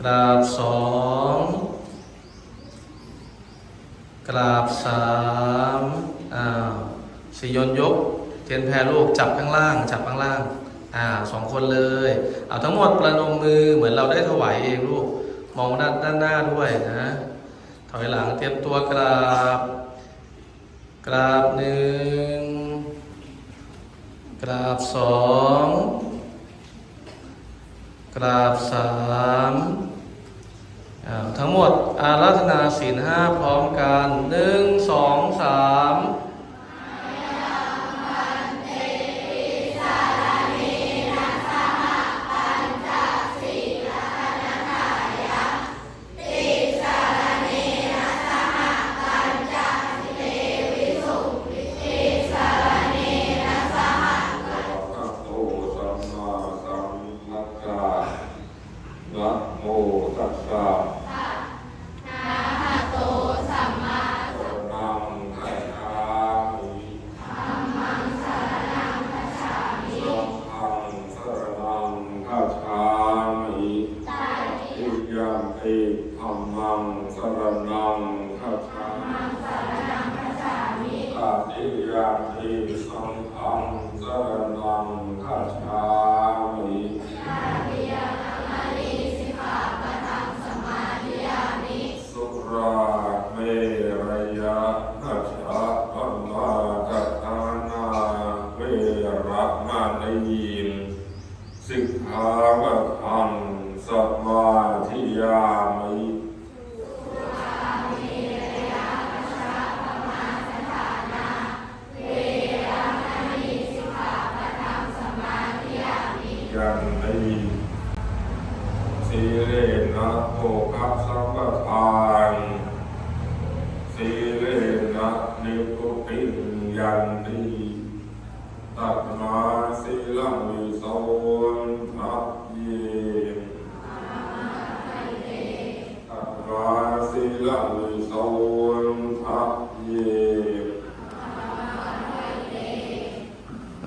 กราบสองกราบสามอ้าวสิยนยกเทียนแพรลูกจับข้างล่าง จับข้างล่างอ่าสองคนเลยเอาทั้งหมดประนมมือเหมือนเราได้ถวายเองลูกมองด้านด้านหน้าด้วยนะถอยหลังเตรียมตัวกราบ กราบหนึ่งกราบสองกราบสาม ทั้งหมดอาราธนาศีลห้าพร้อมกันหนึ่งสอง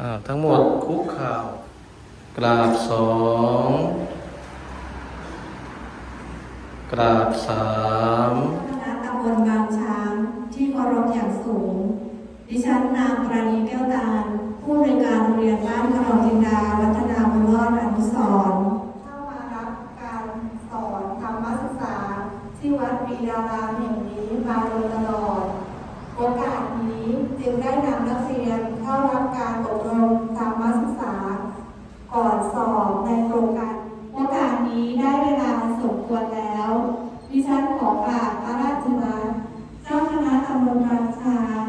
อ่าทั้งหมดคุกเข่าว กราบสองกราบสามคณะตำบลบางช้างที่เคารพอย่างสูง ดิฉันนางปราณีแก้วตาล ผู้ในวยการโรงเรียนบ้านกระรองจินดา วัฒนาบุญรอดอนุสรณ์เข้ามารับการสอนธรรมศึกษา ที่วัดปีดารามแห่งนี้มาโดยตลอด โอกาสนี้จึงได้นำนักเรียนเข้ารับการอบรมธรรมศึกษา ก่อนสอบ ในโครงการโอกาสนี้ได้เวลาสมควรแล้ว ดิฉันขอกราบพระราชมาเจ้าคณะตำบลบางช้าง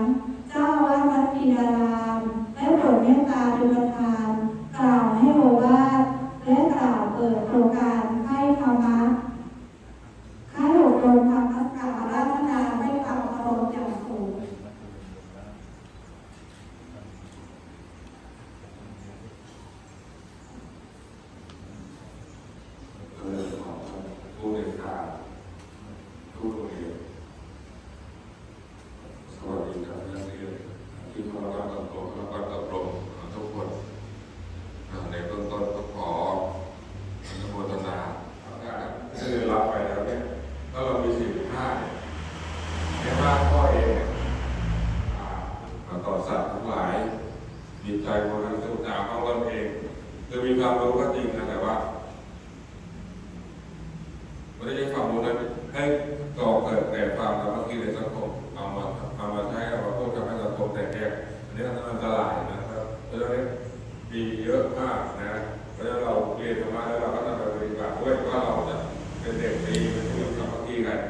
เจ้าอาวาสวัดพีดารามได้โปรดเมตตาดุลทาน กล่าวให้โอวาทและกล่าวเปิดโครงการให้ธรรมะค่ายอบรมธรรมสการราธนาให้ความเคารพอย่างสูง เออของผู้เรียนการผู้โรงเรียนสวัสดีครับนักเรียนที่มารับการอบรมรับการอบรมทุกคนอ่าในเบื้องต้นก็ขออนุโมทนาที่ได้รับไปแล้วเนี่ยถ้าเรามีสี่ห้าเนี่ยในบ้านพ่อเองเนี่ยอ่าต่อสัตว์ทั้งหลายมีใจบริสุทธิ์ตามของตนเองคือมีความรู้ก็จริงนะแต่ว่า ไม่ได้ใช้ความรู้นั้นให้ก่อเกิดแต่ความสามัคคีในสังคมเอามาเอามาใช้เอามาพูดทำให้สังคมแตกแยกอันนี้อันตรายนะครับเพราะฉะนั้น ดีเยอะมากนะเพราะฉะนั้นเราเรียนธรรมะแล้วเราก็ต้องไปปฏิบัติด้วยว่าเราจะเป็นเด็กดีเป็นผู้สามัคคีกัน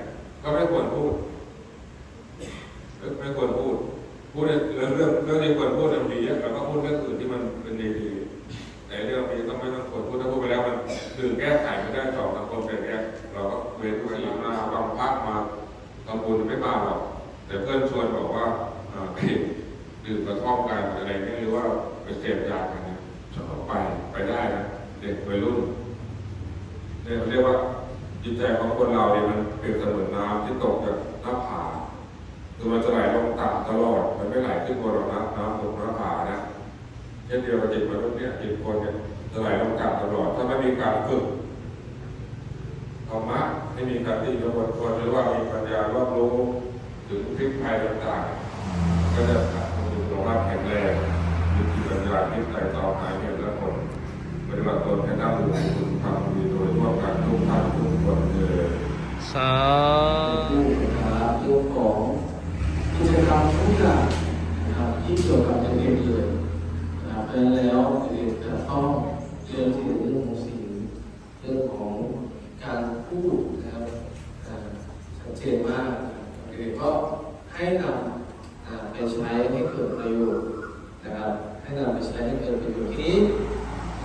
ก็ไม่ควรพูดไม่ควรพูดพูดเรื่องเรื่องเรื่องที่ควรพูดมันดีเยอะเราก็พูดเรื่องอื่นที่มันเป็นดีๆแต่เรื่องนี้ต้องไม่ต้องควรพูดถ้าพูดไปแล้วมันคือแก้ไขไม่ได้ต่อสังคมแต่แยเราก็เว้นไว้มาบางพักมาทำบุญไม่มาหรอกแต่เพื่อนชวนบอกว่าอ่าไปดื่มกระท่อมกันอะไรเงี้ยหรือว่าไปเสพยากันเนี่ยชอบไปไปได้นะ เด็กวัยรุ่นเนี่ยเรียกว่าจิตใจของคนเราเนี่ยมันเป็นเสมือนน้ำที่ตกจากหน้าผาคือมันจะไหลลงต่ำตลอด มันไม่ไหลขึ้นบนหรอกนะน้ำตกหน้าผานะเช่นเดียวกับจิตมนุษย์เนี่ยจิตคนเนี่ยจะไหลลงต่ำตลอด ถ้าไม่มีการฝึกธรรมะให้มีการที่ยกบทควรหรือว่ามีปัญญารอบรู้ถึงพิษภัยต่างๆ ก็จะทำให้สุขภาแข็งแรงมีจิตปัญญาที่ไต่ต่อหาเหตุและผลป ฏิบัติตนให้น่าดูคุณความดีโดยทั่วกันทุกท่านทุกคนเลยสาผู้นะครับเรื่องของกิจกรรมทุกอย่างนะครับที่เกี่ยวกับเด็กเลยนะครับเพราะฉะนั้นแล้วเด็กจะต้องเรียนถึงเรื่องของสิ่งเรื่องของการพูดนะครับชัดเจนมากเด็กก็ให้นำไปใช้ให้เกิดประโยชน์นะครับให้นำไปใช้ให้เกิดประโยชน์ทีนี้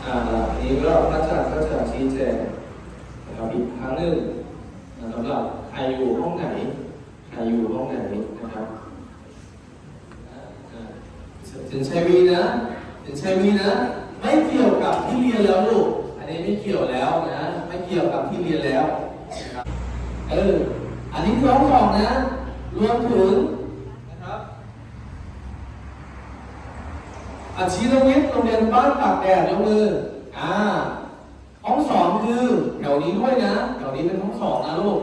อ่าหลังจากนี้ก็พระอาจารย์ก็จะชี้แจงนะครับอีกครั้งหนึ่งสำหรับใครอยู่ห้องไหน ใครอยู่ห้องไหนนะครับอ่าอ่าถึงชัยวีนะถึงชัยวีนะ ไม่เกี่ยวกับที่เรียนแล้วลูก อันนี้ไม่เกี่ยวแล้วนะ ไม่เกี่ยวกับที่เรียนแล้ว เออ อันนี้คือห้องสองนะ รวมถึงนะครับ อาชีววิทย์โรงเรียนบ้านตากแดดยกมือ อ่า ห้องสองคือแถวนี้ด้วยนะ แถวนี้เป็นห้องสองนะลูก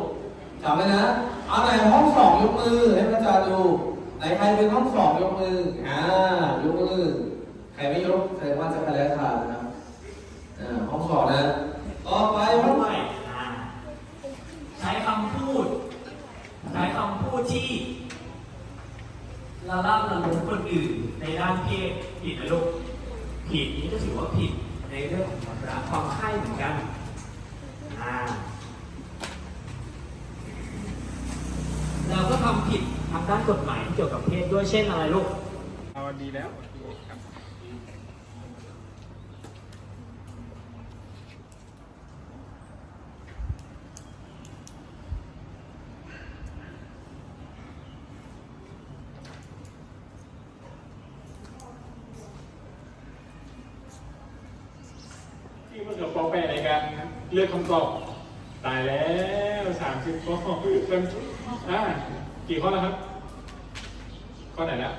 จำไว้นะเอาไหนห้องสองยกมือให้พระอาจารย์ดูไหนใครเป็นห้องสองยกมือ อ่า ยกมือ ใครไม่ยกแสดงว่าจะคะแนนขาดนะครับอ่าห้องสองนะ ต่อไปห้องด้วยอ่าใช้คำพูด ใช้คำพูดที่ ละล่ำละลุคนอื่นในด้านเพศผิดนะลูกผิดนี้ก็ถือว่าผิดในเรื่องของความรักความใคร่เหมือนกันอ่าเราก็ทำผิดทางด้านกฎหมายที่เกี่ยวกับเพศด้วยเช่นอะไรลูกเอาดีแล้วครับ ที่มันกับ ปอแปะในการเลือกคำตอบ ตายแล้วสามสิบข้อเป็นอ่ากี่ข้อแล้วครับ ข้อไหนแล้ว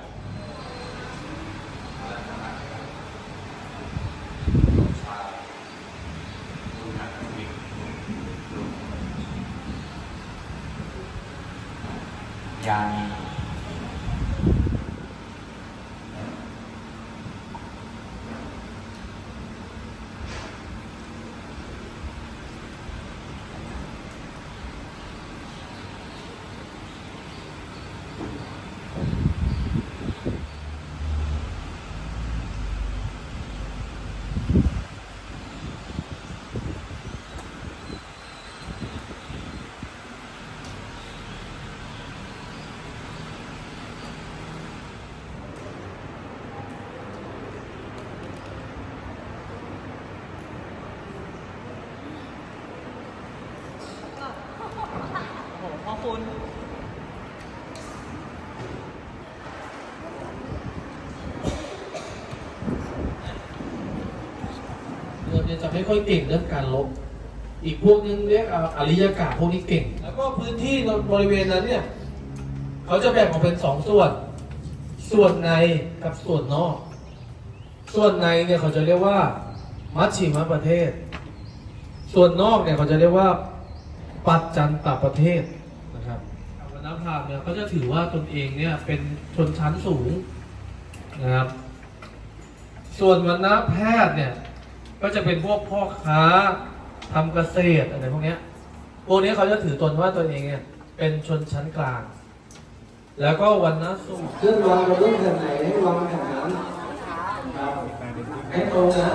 ยานี เนี่ยจะไม่ค่อยเก่งเรื่องการลบ อีกพวกนึงเรียกอริยกาพวกนี้เก่ง แล้วก็พื้นที่บริเวณนั้นเนี่ยเขาจะแบ่งออกเป็นสองส่วน ส่วนในกับส่วนนอก ส่วนในเนี่ยเขาจะเรียกว่า มัชชิมประเทศ ส่วนนอกเนี่ยเขาจะเรียกว่า ปัจจันตประเทศนะครับวรรณพรามเนี่ยเขาจะถือว่าตนเองเนี่ยเป็นชนชั้นสูงนะครับ ส่วนวรรณแพทย์เนี่ย ก็จะเป็นพวกพ่อค้าทำเกษตรอะไรพวกเนี้ยพวกนี้เขาจะถือตนว่าตัวเองเนี่ยเป็นชนชั้นกลาง แล้วก็วันนะสูง เรื่องวางบนรูปแบบไหนให้วางแบบนั้นครับให้ตรงนะ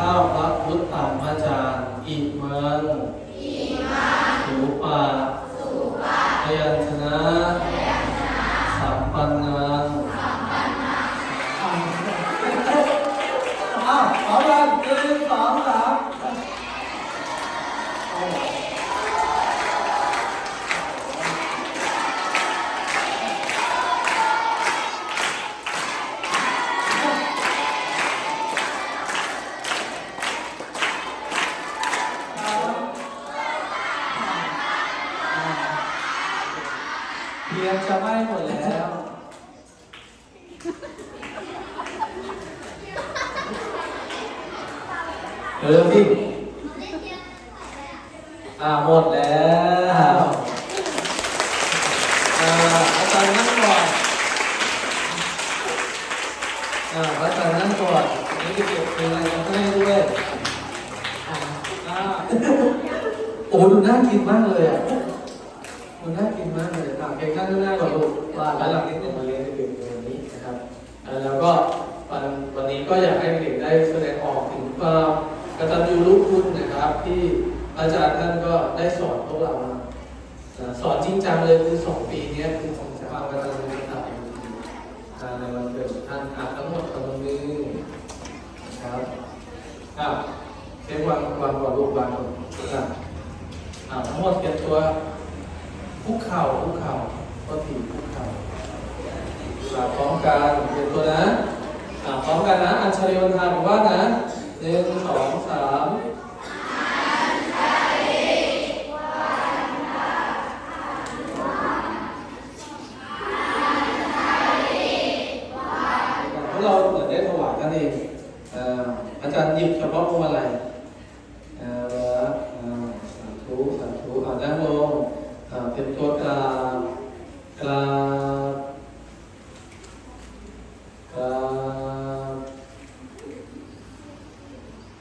ข้าวพระพุทธธรรมจารย์อิมังอิมังสุปาสุปาพยัญชนะพยัญชนะสัมปันนังสัมปันนังอ้าวเอาละหนึ่งสองสาม เรียนจะไหม้หมดแล้วเร็วสิอ่าหมดแล้วอ่าอาจารย์นั่งก่อนอ่าอาจารย์นั่งก่อนนี่เก็บเพลงอะไรมาให้ด้วยอ่าโอ้โหดูน่ากินมากเลยอะ ลูกว่าด้านหลังนิดนึงมาเรียนเด็กในวันนี้นะครับแล้วก็วันวันนี้ก็อยากให้เด็กได้แสดงออกถึงความกตัญญูรู้คุณนะครับ ที่อาจารย์ท่านก็ได้สอนพวกเรามาสอนจริงจังเลยคือสองปีนี้คือสองความกตัญญูรู้คุณอ่าในวันเกิดท่านอะทั้งหมดตรงนี้นะครับอะเช็ควางวางก่อนลูกวางก่อนอะทั้งหมดเก็บตัวคุกเข่าคุกเข่า ก็ถีบคุกเข่าอ่าพร้อมกันเตรียมตัวนะพร้อมกันนะ อัญชลีวันทาบอกว่านะหนึ่งสองสามพวกเราเหมือนได้ถวายท่านเองอ่าอาจารย์หยิบเฉพาะพวงมาลัยอ่าแล้วอ่าสาธุสาธุอ่านั่งลงอ่าเตรียมตัวกราบกราบ ครับ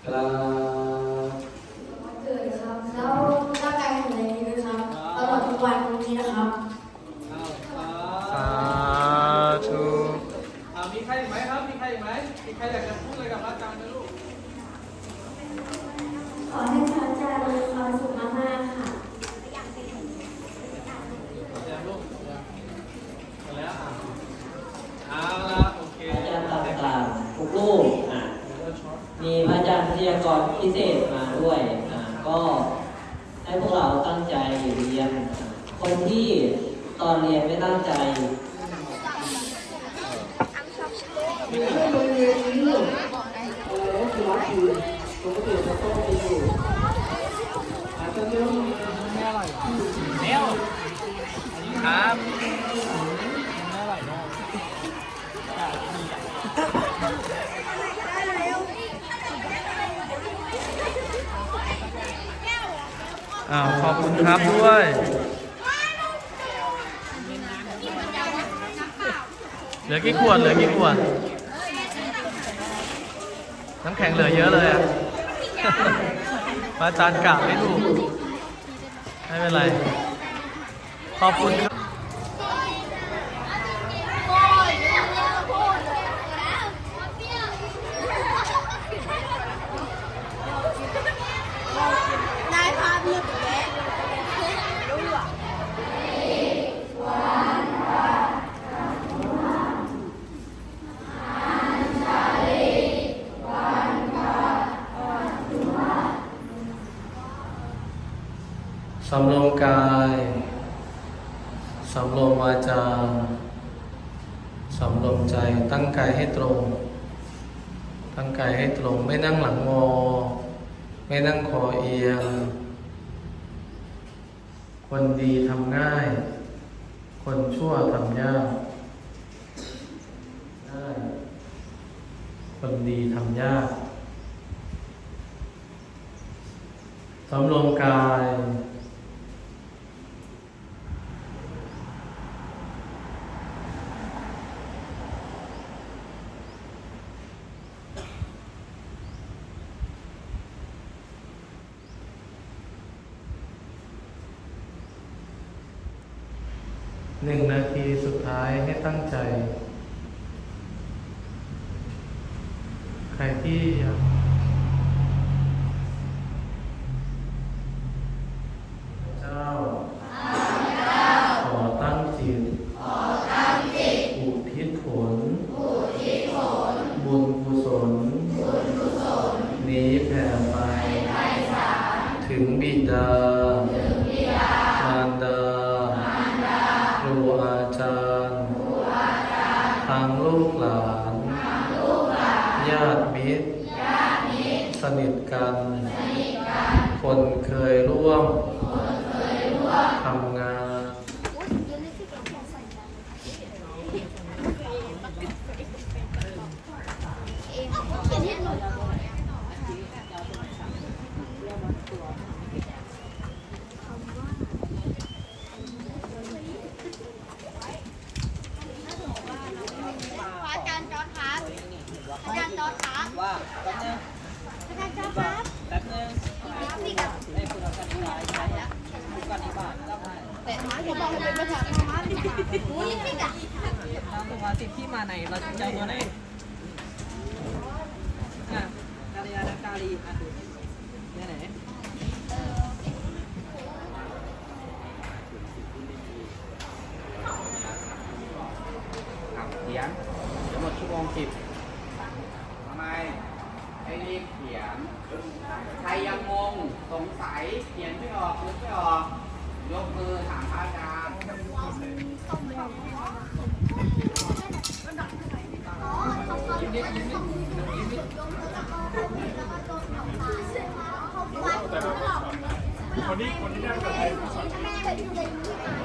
ครับ วันเกิดครับ แล้วร่างกายแข็งแรงดีนะครับตลอดทุกวันนี้นะครับ สาธุ อ่ามีใครอีกไหมครับ มีใครอีกไหม มีใครอยากจะพูดอะไรกับพระอาจารย์ไหมลูก ขอให้พระอาจารย์มีความสุขมากๆค่ะ ยังลูกยังหมดแล้วอะเอาละโอเค อาจารย์ต่างๆทุกรูปอะมีพระอาจารย์วิทยากรพิเศษมาด้วยอะก็ให้พวกเราตั้งใจเรียนอะคนที่ตอนเรียนไม่ตั้งใจ ครับอ้าวขอบคุณครับด้วยเหลือกี่ขวดเหลือกี่ขวด น้ำแข็งเหลือเยอะเลยอะพระอาจารย์กะไม่ถูก ไม่เป็นไร ขอบคุณครับนายพาเพื่อนไปแล้วสำรวมกาย สำรวมวาจาสำรวมใจตั้งกายให้ตรง ตั้งกายให้ตรง ไม่นั่งหลังงอ ไม่นั่งคอเอียง คนดีทำง่าย คนชั่วทำยากง่ายคนดีทำยากสำรวมกาย หนึ่งนาทีสุดท้ายให้ตั้งใจ ใครที่ยัง จารย์ทางลูกหลานญาติมิตร สนิทกัน คนเคยร่วมทำงาน แป๊บเดียวแป๊บเดียว้ใช้ดูดีกวไแต่บหเนดิหูลิปิกอ่มาไหนเราจะาตัวะกาลีอาการีอ่ เขียนไม่ออกยกไม่ออก ยกมือถามพระอาจารย์ยิ้มนิดยิ้มนิดยิ้มนิดคนนี้คนที่ได้ไทย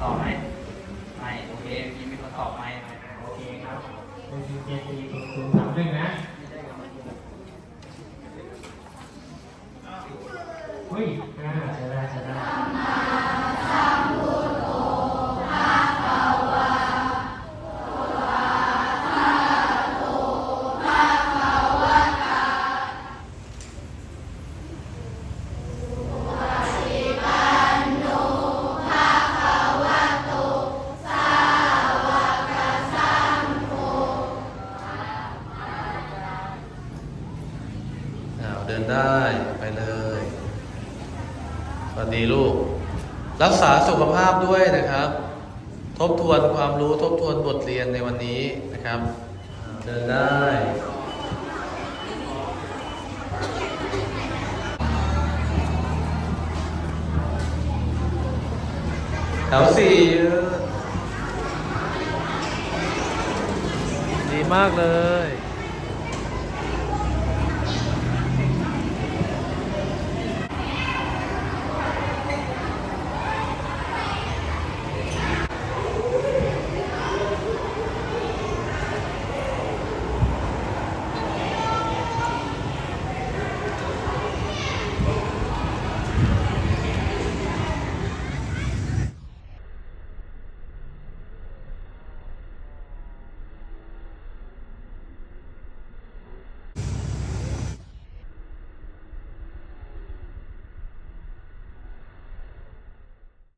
ตอบไหมไม่ โอเคมีมีคนตอบไหมโอเคครับ ได้ไปเลยสวัสดีลูก รักษาสุขภาพด้วยนะครับ ทบทวนความรู้ทบทวนบทเรียนในวันนี้นะครับ เดินได้แถวสี่ดีมากเลย